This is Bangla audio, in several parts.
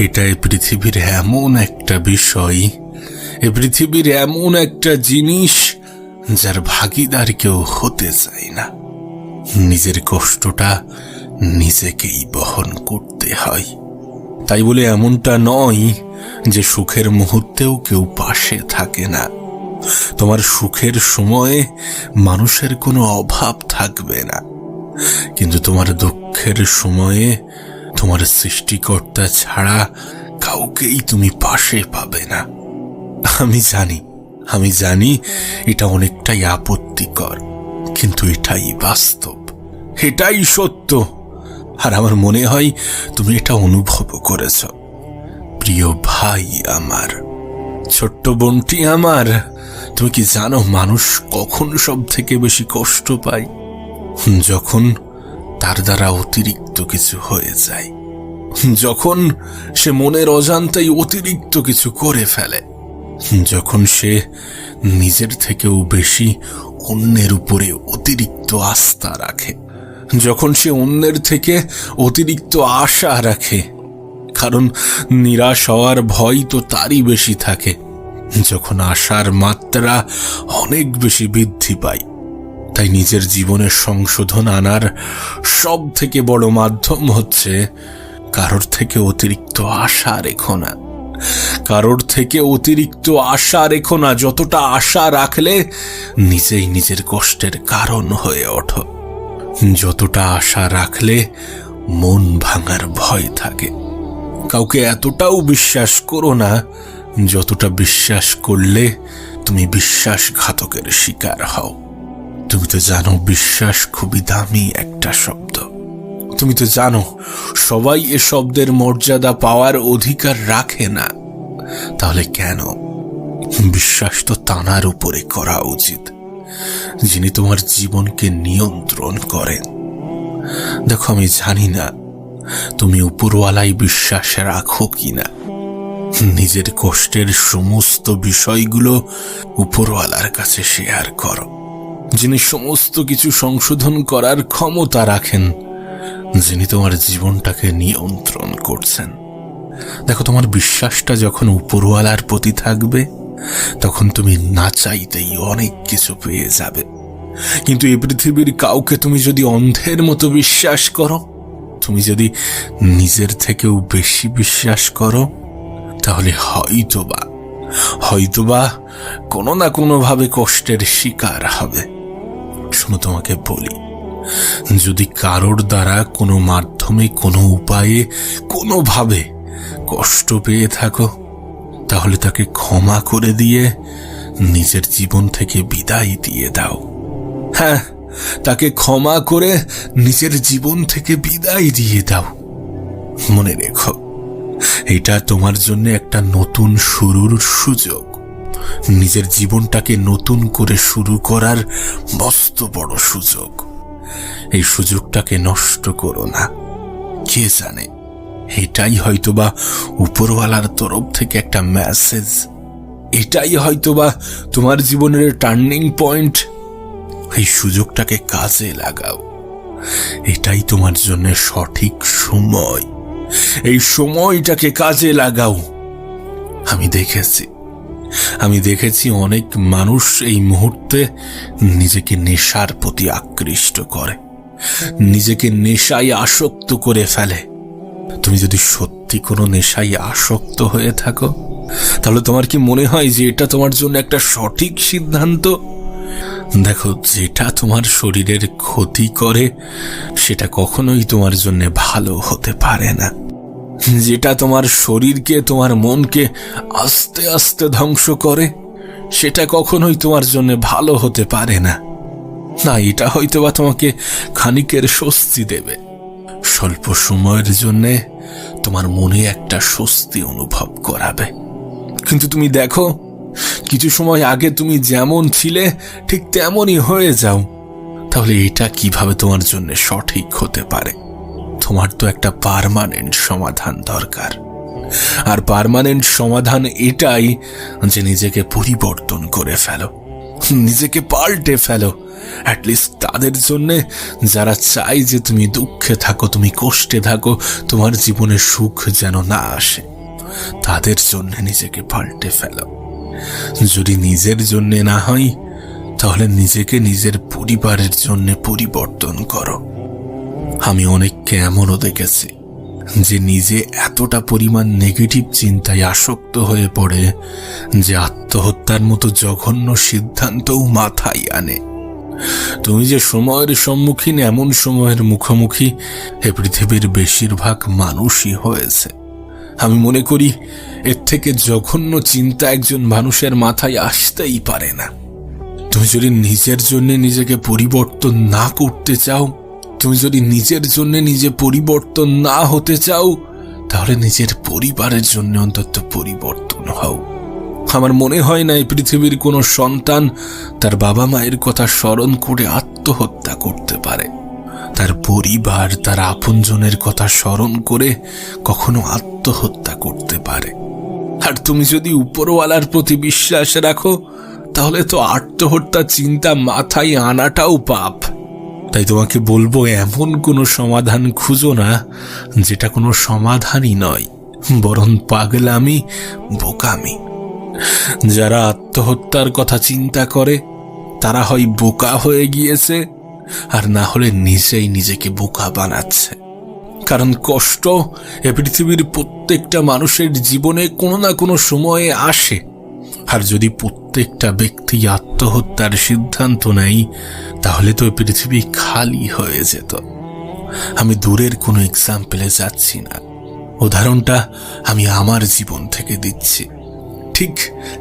এটা এই পৃথিবীর এমন একটা বিষয়। এ পৃথিবীর এমন একটা জিনিস যার ভাগিদার কেউ হতে চায় না। নিজের কষ্টটা নিজেকেই বহন করতে হয়। তাই বলে এমনটা নয় যে সুখের মুহূর্তেও কেউ পাশে থাকে না। তোমার সুখের সময়ে মানুষের কোনো অভাব থাকবে না। কিন্তু তোমার দুঃখের সময়ে তোমার সৃষ্টিকর্তা ছাড়া কাউকেই তুমি পাশে পাবে না। আমি জানি আমি জানি এটা অনেকটাই আপত্তিকর, কিন্তু এটাই বাস্তব, এটাই সত্য। আর আমার মনে হয় তুমি এটা অনুভব করেছ। প্রিয় ভাই আমার, ছোট্ট বোনটি আমার, তুমি কি জানো মানুষ কখন সব থেকে বেশি কষ্ট পায়? যখন তার দ্বারা অতিরিক্ত কিছু হয়ে যায়। যখন সে মনের অজান্তেই অতিরিক্ত কিছু করে ফেলে, যখন সে নিজের থেকেও বেশি অন্যের উপরে অতিরিক্ত আস্থা রাখে, যখন সে অন্যের থেকে অতিরিক্ত আশা রাখে, কারণ নিরাশ হওয়ার ভয় তো তারই বেশি থাকে, যখন আশার মাত্রা অনেক বেশি বৃদ্ধি পায়। তাই নিজের জীবনের সংশোধন আনার সব থেকে বড় মাধ্যম হচ্ছে কারোর থেকে অতিরিক্ত আশা রেখো না। কারোর থেকে অতিরিক্ত আশা রেখো না, যতটা আশা রাখলে নিজেই নিজের কষ্টের কারণ হয়ে ওঠো। যতটা আশা রাখলে মন ভাঙার ভয় থাকে। কাউকে এতটাও বিশ্বাস করো না, যতটা বিশ্বাস করলে তুমি বিশ্বাসঘাতকের শিকার হও। তুমি তো জানো বিশ্বাস খুবই দামি একটা শব্দ। তুমি তো জানো, সবাই এ শব্দের মর্যাদা পাওয়ার অধিকার রাখে না। তাহলে কেন? বিশ্বাস তো তানার উপরে করা উচিত, যিনি তোমার জীবনকে নিয়ন্ত্রণ করেন। দেখো, আমি জানি না তুমি উপরওয়ালাই বিশ্বাস রাখো কিনা। নিজের কষ্টের সমস্ত বিষয়গুলো উপরওয়ালার কাছে শেয়ার করো। যিনি সমস্ত কিছু সংশোধন করার ক্ষমতা রাখেন, যিনি তোমার জীবনটাকে নিয়ন্ত্রণ করছেন। দেখো, তোমার বিশ্বাসটা যখন উপরওয়ালার প্রতি থাকবে, তখন তুমি না চাইতেই অনেক কিছু পেয়ে যাবে। কিন্তু এই পৃথিবীর কাউকে তুমি যদি অন্ধের মতো বিশ্বাস করো, তুমি যদি নিজের থেকেও বেশি বিশ্বাস করো, তাহলে হয়তোবা হয়তোবা কোনো না কোনোভাবে কষ্টের শিকার হবে। শোনো তোমাকে বলি। যদি কারোর দ্বারা কোনো মাধ্যমে, কোনো উপায়ে, কোনোভাবে কষ্ট পেয়ে থাকো, তাহলে তাকে ক্ষমা করে দিয়ে নিজের জীবন থেকে বিদায় দিয়ে দাও। হ্যাঁ তাকে ক্ষমা করে নিজের জীবন থেকে বিদায় দিয়ে দাও। মনে রেখো, এটা তোমার জন্য একটা নতুন শুরুর সুযোগ। নিজের জীবনটাকে নতুন করে শুরু করার মস্ত বড় সুযোগ। এই সুযোগটাকে নষ্ট করো না। কে জানে? এটাই হয়তোবা উপরওয়ালার তরফ থেকে একটা মেসেজ এটাই হয়তোবা তোমার জীবনের টার্নিং পয়েন্ট এই সুযোগটাকে কাজে লাগাও। এটাই তোমার জন্য সঠিক সময়। এই সময়টাকে কাজে লাগাও। আমি দেখেছি আমি দেখেছি অনেক মানুষ এই মুহূর্তে নিজেকে নেশার প্রতি আকৃষ্ট করে। নিজেকে নেশায় আসক্ত করে ফেলে। তুমি যদি সত্যি কোনো নেশায় আসক্ত হয়ে থাকো, তাহলে তোমার কি মনে হয় যে এটা তোমার জন্য একটা সঠিক সিদ্ধান্ত? দেখো, যেটা তোমার শরীরের ক্ষতি করে, সেটা কখনোই তোমার জন্য ভালো হতে পারে না। যেটা তোমার শরীরকে, তোমার মনকে আস্তে আস্তে ধ্বংস করে, সেটা কখনোই তোমার জন্য ভালো হতে পারে না। না, এটা হয়তো বা তোমাকে খানিকের স্বস্তি দেবে। স্বল্প সময়ের জন্যে তোমার মনে একটা স্বস্তি অনুভব করাবে। কিন্তু তুমি দেখো, কিছু সময় আগে তুমি যেমন ছিলে, ঠিক তেমনই হয়ে যাও। তাহলে এটা কীভাবে তোমার জন্য সঠিক হতে পারে? তোমার তো একটা পার্মানেন্ট সমাধান দরকার। আর পারমানেন্ট সমাধান এটাই যে নিজেকে পরিবর্তন করে ফেলো, নিজেকে পাল্টে ফেলো। অ্যাটলিস্ট তাদের জন্যে যারা চাই যে তুমি দুঃখে থাকো, তুমি কষ্টে থাকো, তোমার জীবনে সুখ যেন না আসে, তাদের জন্য নিজেকে পাল্টে ফেলো। যদি নিজের জন্য না হয়, তাহলে নিজেকে নিজের পরিবারের জন্য পরিবর্তন করো। আমি অনেককে এমনও দেখেছি যে নিজে এতটা পরিমাণ নেগেটিভ চিন্তায় আসক্ত হয়ে পড়ে যে আত্মহত্যার মতো জঘন্য সিদ্ধান্তও মাথায় আনে। তুমি যে সময়ের সম্মুখীন, এমন সময়ের মুখোমুখি, এ পৃথিবীর বেশিরভাগ মানুষই হয়েছে। আমি মনে করি এর থেকে জঘন্য চিন্তা একজন মানুষের মাথায় আসতেই পারে না। তুমি যদি নিজের জন্য নিজেকে পরিবর্তন না করতে চাও তুমি যদি নিজের জন্য নিজে পরিবর্তন না হতে চাও, তাহলে নিজের পরিবারের জন্য অন্তত পরিবর্তন হও। আমার মনে হয় না এই পৃথিবীর কোনো সন্তান তার বাবা মায়ের কথা স্মরণ করে আত্মহত্যা করতে পারে। তার পরিবার, তার আপনজনের কথা স্মরণ করে কখনো আত্মহত্যা করতে পারে। আর তুমি যদি উপরওয়ালার প্রতি বিশ্বাস রাখো, তাহলে তো আত্মহত্যা চিন্তা মাথায় আনাটাও পাপ। তাই তোমাকে বলব, এমন কোনো সমাধান খুঁজো না, যেটা কোনো সমাধানই নয়, বরং পাগলামি, বোকামি। যারা আত্মহত্যার কথা চিন্তা করে, তারা হয় বোকা হয়ে গিয়েছে, আর না হলে নিজেই নিজেকে বোকা বানাচ্ছে। কারণ কষ্ট এ পৃথিবীর প্রত্যেকটা মানুষের জীবনে কোনো না কোনো সময়ে আসে, আর যদি প্রত্যেকটা ব্যক্তি আত্মহত্যার সিদ্ধান্ত নেয় তাহলে তো পৃথিবী খালি হয়ে যেত। আমি দূরের কোনো এক্সাম্পলে যাচ্ছি না। উদাহরণটা আমি আমার জীবন থেকে দিচ্ছি। ঠিক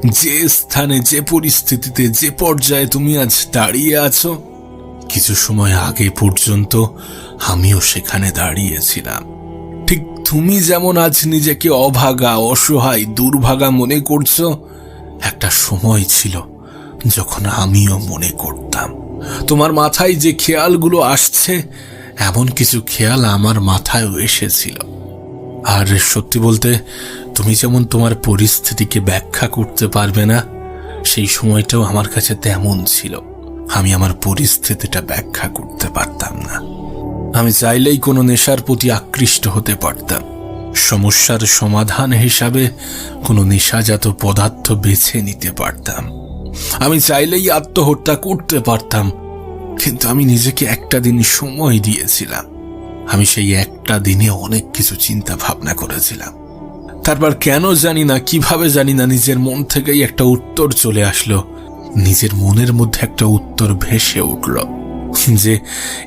যে স্থানে, যে পরিস্থিতিতে, যে পর্যায়ে তুমি আজ দাঁড়িয়ে আছো, কিছু সময় আগে পর্যন্ত আমিও সেখানে দাঁড়িয়েছিলাম। ঠিক তুমি যেমন আজ নিজেকে অভাগা, অসহায়, দুর্ভাগা মনে করছ একটা সময় ছিল যখন আমিও মনে করতাম, তোমার মাথায় যে খেয়ালগুলো আসছে, এমন কিছু খেয়াল আমার মাথায়ও এসেছিল। আর সত্যি বলতে, তুমি যেমন তোমার পরিস্থিতিকে ব্যাখ্যা করতে পারবে না, সেই সময়টাও আমার কাছে তেমন ছিল। আমি আমার পরিস্থিতিটা ব্যাখ্যা করতে পারতাম না। আমি চাইলেই কোনো নেশার প্রতি আকৃষ্ট হতে পারতাম। সমস্যার সমাধান হিসাবে কোনো নেশাজাত পদার্থ বেছে নিতে পারতাম। আমি চাইলেই আত্মহত্যা করতে পারতাম, কিন্তু আমি নিজেকে একটা দিন সময় দিয়েছিলাম। আমি সেই একটা দিনে অনেক কিছু চিন্তা ভাবনা করেছিলাম। তারপর কেন জানি না, কীভাবে জানি না, নিজের মন থেকেই একটা উত্তর চলে আসলো। নিজের মনের মধ্যে একটা উত্তর ভেসে উঠল যে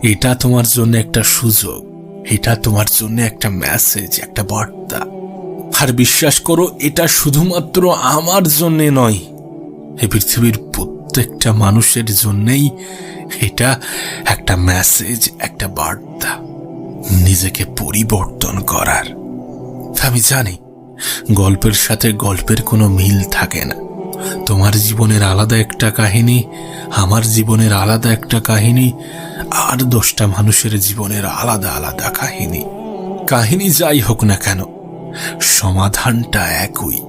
এটা তোমার জন্য একটা সুযোগ। এটা তোমার জন্য একটা মেসেজ একটা বার্তা। আর বিশ্বাস করো, এটা শুধুমাত্র আমার জন্যে নয়, এই পৃথিবীর প্রত্যেকটা মানুষের জন্যেই এটা একটা মেসেজ একটা বার্তা, নিজেকে পরিবর্তন করার। আমি জানি, গল্পের সাথে গল্পের কোনো মিল থাকে না। তোমার জীবনের আলাদা একটা কাহিনী, আমার জীবনের আলাদা একটা কাহিনী, আর দশটা মানুষের জীবনের আলাদা আলাদা কাহিনী। কাহিনী যাই হোক না কেন, সমাধানটা একই।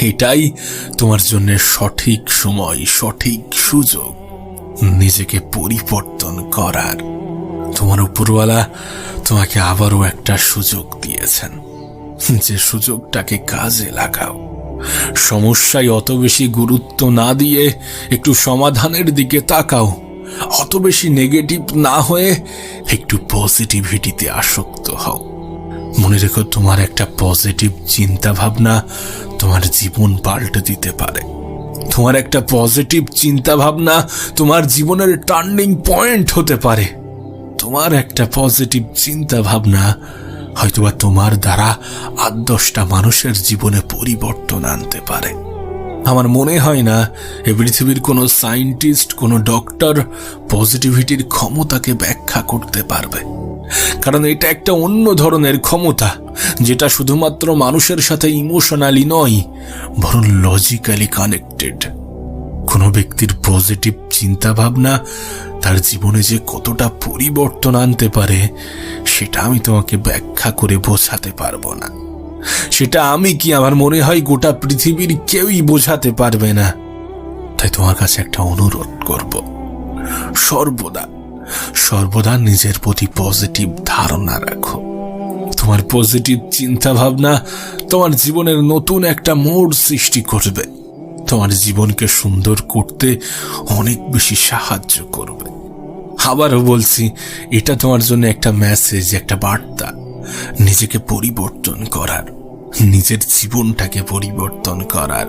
এটাই তোমার জন্য সঠিক সময়, সঠিক সুযোগ। নিজেকে পরিবর্তন করার। তোমার উপরওয়ালা তোমাকে আবারও একটা সুযোগ দিয়েছেন। যে সুযোগটাকে কাজে লাগাও। সমস্যায় অত বেশি গুরুত্ব না দিয়ে একটু সমাধানের দিকে তাকাও। অত বেশি নেগেটিভ না হয়ে একটু পজিটিভিটিতে আসক্ত হও। মনে রেখো, তোমার একটা পজিটিভ চিন্তা ভাবনা তোমার জীবন পাল্টে দিতে পারে। তোমার একটা পজিটিভ চিন্তা ভাবনা তোমার জীবনের টার্নিং পয়েন্ট হতে পারে। তোমার একটা পজিটিভ চিন্তা ভাবনা হয়তোবা তোমার দ্বারা আট দশটা মানুষের জীবনে পরিবর্তন আনতে পারে। আমার মনে হয় না এ পৃথিবীর কোনো সায়েন্টিস্ট, কোনো ডক্টর পজিটিভিটির ক্ষমতাকে ব্যাখ্যা করতে পারবে। কারণ এটা একটা অন্য ধরনের ক্ষমতা, যেটা শুধুমাত্র মানুষের সাথে ইমোশনালি নয়, বরং লজিক্যালি কানেক্টেড কোনো ব্যক্তির পজিটিভ চিন্তা ভাবনা তার জীবনে যে কতটা পরিবর্তন আনতে পারে সেটা আমি তোমাকে ব্যাখ্যা করে বোঝাতে পারব না। সেটা আমি কি আমার মনে হয় গোটা পৃথিবীর কেউই বোঝাতে পারবে না? তাই তোমার কাছে একটা অনুরোধ করব। সর্বদা সর্বদা নিজের প্রতি পজিটিভ ধারণা রাখো। তোমার পজিটিভ চিন্তা ভাবনা তোমার জীবনের নতুন একটা মোড় সৃষ্টি করবে। তোমার জীবনকে সুন্দর করতে অনেক বেশি সাহায্য করবে। আবারও বলছি, এটা তোমার জন্য একটা মেসেজ একটা বার্তা। নিজেকে পরিবর্তন করার, নিজের জীবনটাকে পরিবর্তন করার।